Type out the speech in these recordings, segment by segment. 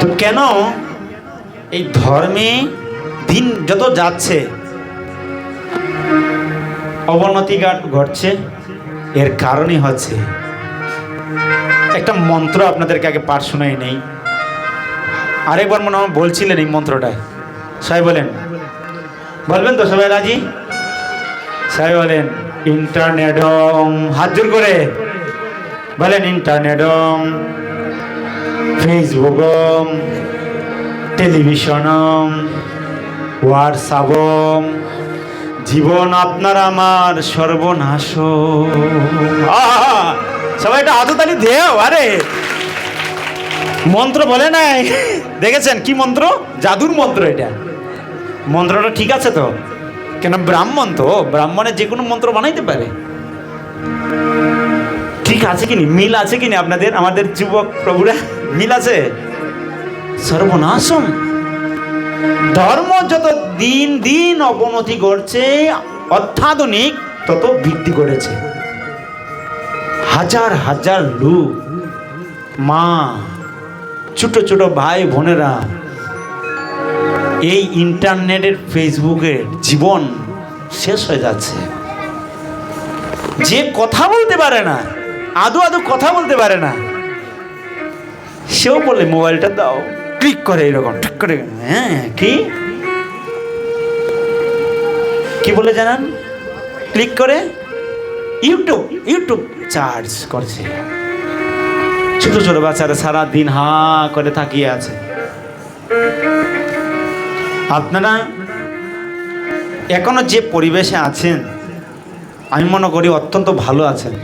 তো কেন এই ধর্মে দিন যত যাচ্ছে, অবনতি ঘট- ঘটছে, এর কারণই হচ্ছে। একটা মন্ত্র আপনাদেরকে আগে পাঠ শোনাই নেই। আরেকবার মনে হয় বলছিলেন এই মন্ত্রটা সবাই বলেন। বলবেন তো সবাই রাজি? সবাই বলেন ইন্টারনেটম হাত জোর করে। বলেন ইন্টারনেটম ফেসবুকম টেলিভিশনম, হোয়াটসঅ্যাপম, জীবন আপনার আমার সর্বনাশ! সবাই একটা হাততালি দেও, আরে। মন্ত্র বলে নাই। দেখেছেন কি মন্ত্র? জাদুর মন্ত্র এটা। মন্ত্রটা ঠিক আছে তো? কেন ব্রাহ্মণ তো? ব্রাহ্মণের যে কোনো মন্ত্র বানাইতে পারে। ঠিক আছে কিনি? মিল আছে কিনি আপনাদের? আমাদের যুবক প্রভুরা, মিল আছে? সর্বনাশম। ধর্ম যত দিন দিন অবনতি ঘটছে, অত্যাধুনিক তত বৃদ্ধি করেছে। হাজার হাজার লোক, মা, ছোট ছোট ভাই বোনেরা, এই ইন্টারনেটের, ফেসবুকের জীবন শেষ হয়ে যাচ্ছে। যে কথা বলতে পারে না আদৌ আদৌ কথা বলতে পারে না। সেও বলে, মোবাইলটা দাও। ক্লিক করে এরকম, ঠিক করে হ্যাঁ কি? কি বলে জানান? ক্লিক করে, ইউটিউব ইউটিউব চার্জ করছে। ছোট ছোট বাচ্চারা সারা দিন হা করে তাকিয়ে আছে। আপনারা এখনও যে পরিবেশে আছেন, আমি মনে করি অত্যন্ত ভালো আছেন।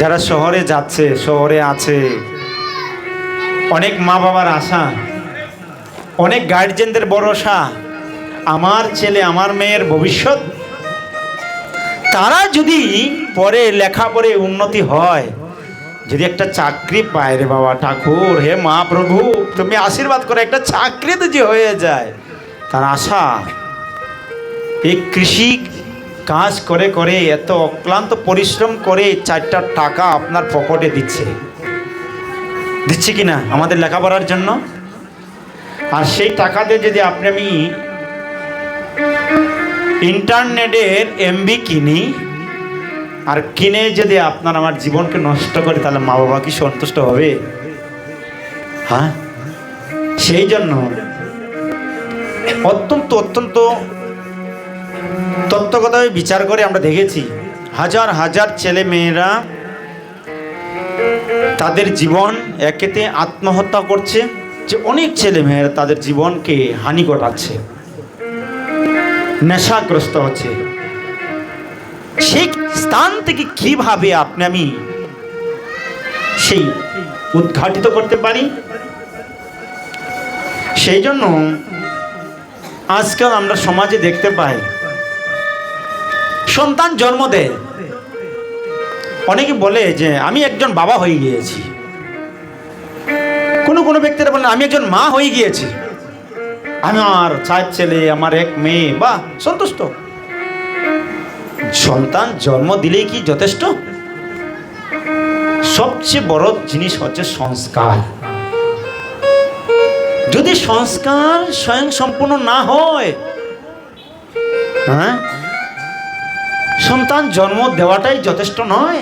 যারা শহরে যাচ্ছে, শহরে আছে, অনেক মা বাবার আশা, অনেক গার্জেনদের ভরসা, আমার ছেলে, আমার মেয়ের ভবিষ্যৎ, তারা যদি পরে লেখা পড়ে উন্নতি হয়, যদি একটা চাকরি পায় রে বাবা, ঠাকুর, হে মা প্রভু তুমি আশীর্বাদ করে, একটা চাকরি তো যে হয়ে যায়, তার আশা, এই কৃষি কাজ করে করে, এত অক্লান্ত পরিশ্রম করে চারটা টাকা আপনার পকেটে দিচ্ছে। দিচ্ছে কি না আমাদের লেখাপড়ার জন্য? আর সেই টাকা দিয়ে যদি আপনি আমি ইন্টারনেটের এমবি কিনি, আর কিনে যদি আপনার আমার জীবনকে নষ্ট করে, তাহলে মা বাবা কি সন্তুষ্ট হবে? হ্যাঁ? সেই জন্য অত্যন্ত অত্যন্ত তত্ত্বগতভাবে বিচার করে আমরা দেখেছি, হাজার হাজার ছেলে মেয়েরা তাদের জীবন একেতে আত্মহত্যা করছে, যে অনেক ছেলে মেয়েরা তাদের জীবনকে হানি ঘটাচ্ছে, নেশাগ্রস্ত হচ্ছে। সেই স্থান থেকে কীভাবে আপনি আমি সেই উদ্ঘাটিত করতে পারি? সেই জন্য আজকাল আমরা সমাজে দেখতে পাই সন্তান জন্ম দেয়। অনেকে বলে যে, আমি একজন বাবা হয়ে গিয়েছি। কোনো কোনো ব্যক্তিরা বলেন আমি একজন মা হয়ে গিয়েছি। আমার চার ছেলে, আমার এক মেয়ে। বা সন্তুষ্ট। সন্তান জন্ম দিলেই কি যথেষ্ট? সবচেয়ে বড় জিনিস হচ্ছে সংস্কার। যদি সংস্কার স্বয়ং সম্পূর্ণ না হয় হ্যাঁ সন্তান জন্ম দেওয়াটাই যথেষ্ট নয়।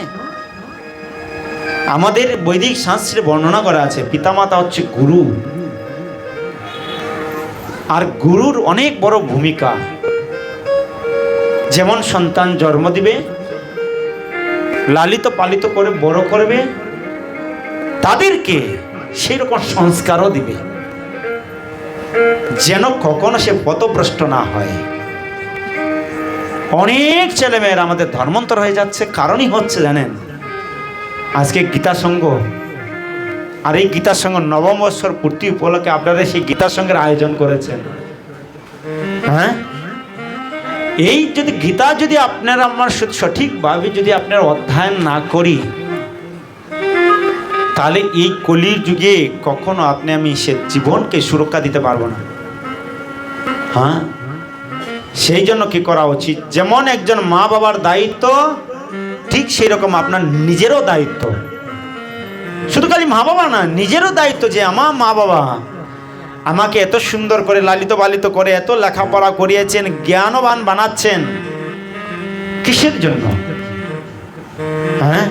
আমাদের বৈদিক শাস্ত্রে বর্ণনা করা আছে, পিতামাতা হচ্ছে গুরু। আর গুরুর অনেক বড় ভূমিকা। যেমন সন্তান জন্ম দিবে, লালিত পালিত করে বড় করবে, তাদেরকে সেই রকম সংস্কারও দিবে। যেন কখনো সে পথভ্রষ্ট না হয়। অনেক ছেলেমেয়েরা আমাদের ধর্মান্তর হয়ে যাচ্ছে। কারণই হচ্ছে জানেন, আজকে গীতা সংঘ আর এই গীতা সংঘ নবম বৎসর পূর্তি উপলক্ষে আপনারা সেই গীতা সংঘের আয়োজন করেছেন। হ্যাঁ? এই যদি গীতা যদি আপনার আমার সঠিকভাবে যদি আপনার অধ্যয়ন না করি, তাহলে এই কলির যুগে কখনো আপনি আমি সে জীবনকে সুরক্ষা দিতে পারব না। হ্যাঁ? সেই জন্য কি করা উচিত? যেমন একজন মা বাবার দায়িত্ব, ঠিক সেই রকম আপনার নিজেরও দায়িত্ব। শুধু খালি মা বাবা না, নিজেরও দায়িত্ব যে আমার মা বাবা আমাকে এত সুন্দর করে লালিত পালিত করে, এত লেখাপড়া করিয়েছেন, জ্ঞানবান বানাচ্ছেন। কিসের জন্য? হ্যাঁ?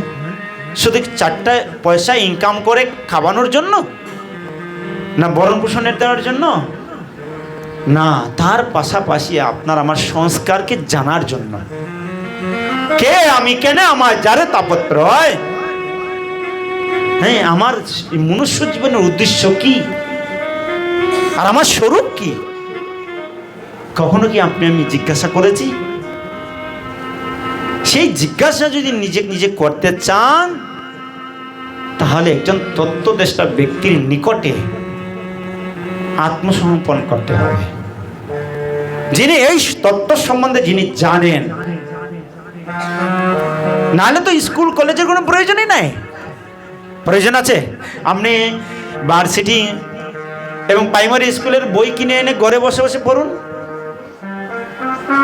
শুধু চারটা পয়সা ইনকাম করে খাওয়ানোর জন্য? না বরণ পোষণের দেওয়ার জন্য? না, তার পাশাপাশি আপনার আমার সংস্কারকে জানার জন্য। কে আমি? কেন আমার যারে তাপত্র হয় হ্যাঁ আমার মনুষ্য জীবনের উদ্দেশ্য কি? আর আমার স্বরূপ কি? কখনো কি আপনি আমি জিজ্ঞাসা করেছি? সেই জিজ্ঞাসা যদি নিজে নিজে করতে চান, তাহলে একজন তত্ত্বদেষ্টা ব্যক্তির নিকটে আত্মসমর্পণ করতে হবে। যিনি এই তত্ত্ব সম্বন্ধে যিনি জানেন, নাহলে তো স্কুল, কলেজের কোনো প্রয়োজনই নাই। প্রয়োজন আছে? আপনি ভার্সিটি এবং প্রাইমারি স্কুলের বই কিনে এনে ঘরে বসে বসে পড়ুন।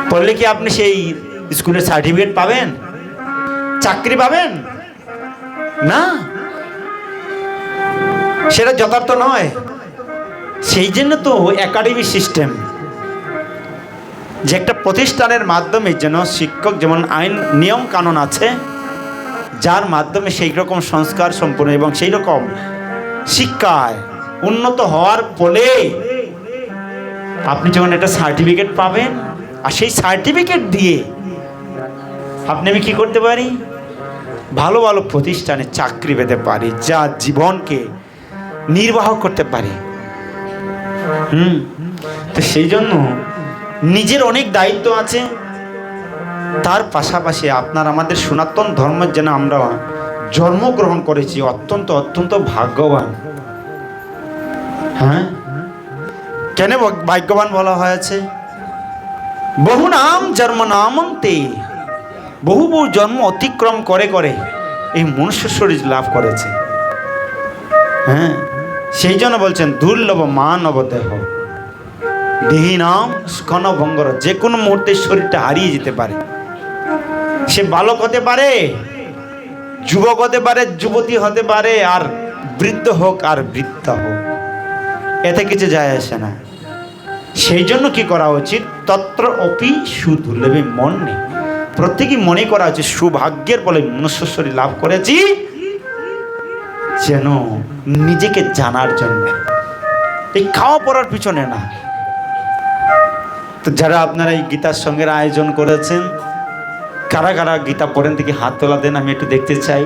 পড়লে কি আপনি সেই স্কুলের সার্টিফিকেট পাবেন? চাকরি পাবেন? না। সেটা যথার্থ নয়। সেই জন্য তো একাডেমি সিস্টেম যে একটা প্রতিষ্ঠানের মাধ্যমে যেন শিক্ষক যেমন আইন নিয়ম কানুন আছে, যার মাধ্যমে সেই রকম সংস্কার সম্পূর্ণ এবং সেই রকম শিক্ষায় উন্নত হওয়ার ফলে আপনি যখন একটা সার্টিফিকেট পাবেন, আর সেই সার্টিফিকেট দিয়ে আপনি আমি কি করতে পারি? ভালো ভালো প্রতিষ্ঠানে চাকরি পেতে পারি, যা জীবনকে নির্বাহ করতে পারি। হুম। তো সেই জন্য নিজের অনেক দায়িত্ব আছে। তার পাশাপাশি আপনার আমাদের সনাতন ধর্মের যেন আমরা জন্মগ্রহণ করেছি, অত্যন্ত অত্যন্ত ভাগ্যবান। হ্যাঁ? কেন ভাগ- ভাগ্যবান বলা হয়েছে? বহু নাম জন্ম নামন্তে, বহু বহু জন্ম অতিক্রম করে করে এই মনুষ্য শরীর লাভ করেছে। হ্যাঁ? সেই জন্য বলছেন, দুর্লভ মানব দেহ দেহি নাম স্কন ভঙ্গর, যে কোনো মুহূর্তে শরীরটা হারিয়ে যেতে পারে। সে বালক হতে পারে, যুবক হতে পারে, যুবতী হতে পারে, আর বৃদ্ধ হোক আর বৃদ্ধ হোক। এতে কিছু যায় আসে না। সেই জন্য কি করা উচিত? তত্র অপি সুদুর্লভে মন নেই প্রত্যেকেই মনে করা উচিত, সৌভাগ্যের বলে মনুষ্য শরীর লাভ করেছি যেন নিজেকে জানার জন্য। এই খাওয়া পড়ার পিছনে না। তো যারা আপনারা এই গীতার সঙ্গের আয়োজন করেছেন, কারা কারা গীতা পড়েন থেকে হাত তোলা দেন, আমি একটু দেখতে চাই।